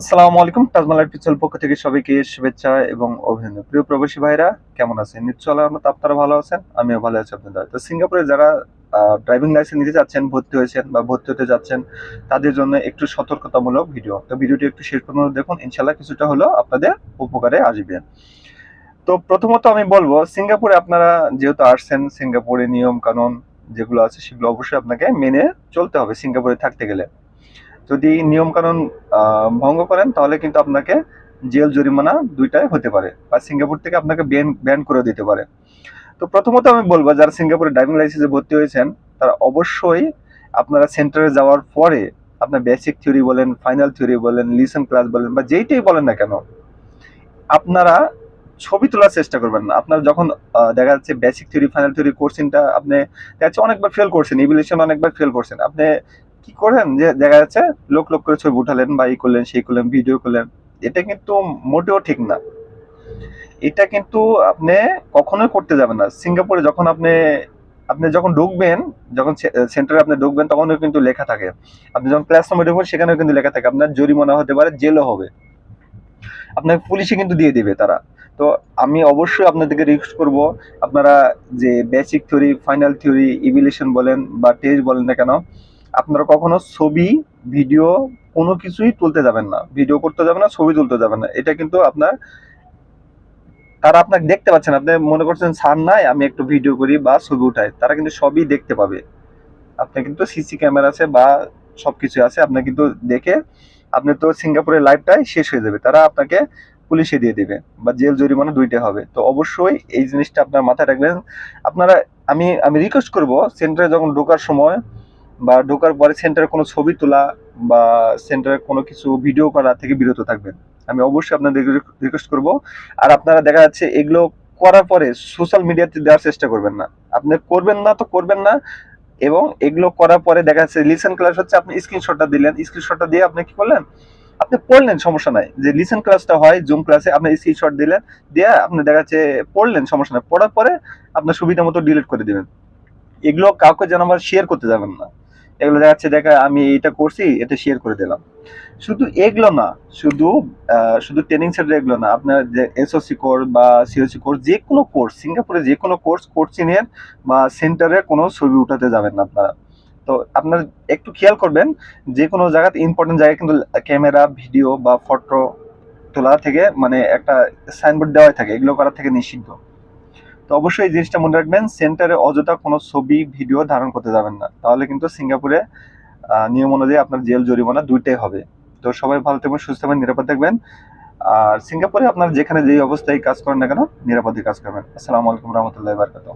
আসসালামু আলাইকুম তাজমালার পিছল পক্ষ থেকে সবাইকে শুভেচ্ছা এবং অভিনন্দন। প্রিয় প্রবাসী ভাইরা কেমন আছেন? নিশ্চয় আল্লাহর আপনারা ভালো আছেন, আমিও ভালো আছি আপনাদের তো সিঙ্গাপুরে যারা ড্রাইভিং লাইসেন্স নিতে যাচ্ছেন, ভর্তি হয়েছেন বা ভর্তি হতে যাচ্ছেন, তাদের জন্য একটু সতর্কতামূলক ভিডিও তো ভিডিওটি একটু শেষ পর্যন্ত দেখুন ইনশাল্লাহ কিছুটা হলো আপনাদের উপকারে আসবে। তো প্রথমত আমি বলব, সিঙ্গাপুরে আপনারা যেহেতু আসছেন, সিঙ্গাপুরে নিয়ম কানুন যেগুলো আছে, সেগুলো অবশ্যই আপনাকে মেনে চলতে হবে সিঙ্গাপুরে থাকতে গেলে। যদি নিয়ম কানুন ভঙ্গ করেন, তাহলে কিন্তু আপনাকে জেল জরিমানা দুইটাই হতে পারে বা সিঙ্গাপুর থেকে আপনাকে ব্যান ব্যান করে দিতে পারে। তো প্রথমত আমি বলব, যারা সিঙ্গাপুরে ড্রাইভিং লাইসেন্সে ভর্তি হয়েছেন, তারা অবশ্যই আপনারা সেন্টারে যাওয়ার পরে আপনার বেসিক থিওরি বলেন ফাইনাল থিওরি বলেন লিসন ক্লাস বলেন, বা যেইটাই বলেন না কেন, আপনারা ছবি তোলার চেষ্টা করবেন না। আপনার যখন দেখা যাচ্ছে বেসিক থিওরি ফাইনাল থিওরি কোর্সিনটা আপনি, দেখা যাচ্ছে অনেকবার ফেল করছেন ইভিলেশন অনেকবার ফেল করছেন, আপনি কি করেন? যে দেখা যাচ্ছে লোক লোক করে ছবি উঠালেন বা এই করলেন, সেই করলেন, ভিডিও করলেন। এটা কিন্তু মোটেও ঠিক না। এটা কিন্তু আপনি কখনোই করতে যাবেন না। সিঙ্গাপুরে যখন আপনি আপনি যখন ঢুকবেন, যখন সেন্টারে আপনি ঢুকবেন, তখনও কিন্তু লেখা থাকে। আপনি যখন ক্লাস রুমে ঢুকবেন, সেখানেও কিন্তু লেখা থাকে। আপনার জরিমানা হতে পারে, জেলও হবে। আপনাকে পুলিশে কিন্তু দিয়ে দেবে তারা। তো আমি অবশ্যই আপনাদেরকে রিকোয়েস্ট করব, আপনারা যে basic theory final theory evaluation বলেন বা টেস্ট বলেন না কেন আপনারা কখনো ছবি, ভিডিও কোনো কিছুই তুলতে যাবেন না। ভিডিও করতে যাবেন না, ছবি তুলতে যাবেন না। এটা কিন্তু আপনার তারা আপনাকে দেখতে পাচ্ছেন আপনি মনে করছেন সার নাই, আমি একটু ভিডিও করি বা ছবি উঠাই। তারা কিন্তু সবই দেখতে পাবে। আপনি কিন্তু সিসি ক্যামেরা আছে বা সবকিছু আছে। আপনি কিন্তু দেখে আপনি তো সিঙ্গাপুরের লাইফটাই শেষ হয়ে যাবে। তারা আপনাকে পুলিশে দিয়ে দেবে বা জেল, জরিমানা দুইটা হবে। তো অবশ্যই এই জিনিসটা আপনার মাথায় রাখবেন। আপনারা, আমি আমি রিকোয়েস্ট করব সেন্টারে যখন ঢোকার সময় বা ঢোকার পরে সেন্টারে কোনো ছবি তোলা বা সেন্টারে কোনো কিছু ভিডিও করা থেকে বিরত থাকবেন। আমি অবশ্যই আপনাদের রিকোয়েস্ট করব। আর আপনারা দেখা যাচ্ছে এগুলো করার পরে সোশ্যাল মিডিয়াতে দেওয়ার চেষ্টা করবেন না। আপনি করবেন না তো করবেন না এবং এগুলো করার পরে দেখা যাচ্ছে লিসেন ক্লাস হচ্ছে, আপনি স্ক্রিনশটটা দিলেন স্ক্রিনশটটা দিয়ে আপনি কি করলেন? আপনি পড়লেন, সমস্যা নাই। যে লিসেন ক্লাসটা হয় জুম ক্লাসে আপনি স্ক্রিনশট দিলেন, দিয়ে আপনি দেখা যাচ্ছে পড়লেন, সমস্যা নাই। পড়ার পরে আপনার সুবিধা মতো ডিলিট করে দিবেন। এগুলো কাউকে যেন আবার শেয়ার করতে যাবেন না। এগুলো দেখা যাচ্ছে দেখা, আমি এটা করছি এটা শেয়ার করে দিলাম। শুধু এগুলো না, শুধু শুধু ট্রেনিং সেন্টার এগুলো না, আপনার যে এসওসি কোর্স বা সিওসি কোর্স যে কোনো কোর্স সিঙ্গাপুরে যে কোনো কোর্স কোচিংয়ের বা সেন্টারে কোনো ছবি উঠাতে যাবেন না আপনারা। তো আপনার একটু খেয়াল করবেন, যে কোনো জায়গাতে ইম্পর্টেন্ট জায়গায় কিন্তু ক্যামেরা ভিডিও বা ফটো তোলা থেকে মানে একটা সাইনবোর্ড দেওয়াই থাকে, এগুলো করা থেকে নিষিদ্ধ। তো অবশ্যই এই জিনিসটা মনে রাখবেন সেন্টারে অযথা কোনো ছবি ভিডিও ধারণ করতে যাবেন না। তাহলে কিন্তু সিঙ্গাপুরে নিয়ম অনুযায়ী আপনার জেল, জরিমানা দুইটাই হবে। তো সবাই ভালো থাকবেন, সুস্থ থাকবেন, নিরাপদ থাকবেন। আর সিঙ্গাপুরে আপনার যেখানে যেই অবস্থায় কাজ করেন না কেন, নিরাপদে কাজ করবেন। আসসালামু আলাইকুম রহমতুল্লাহ বারকাত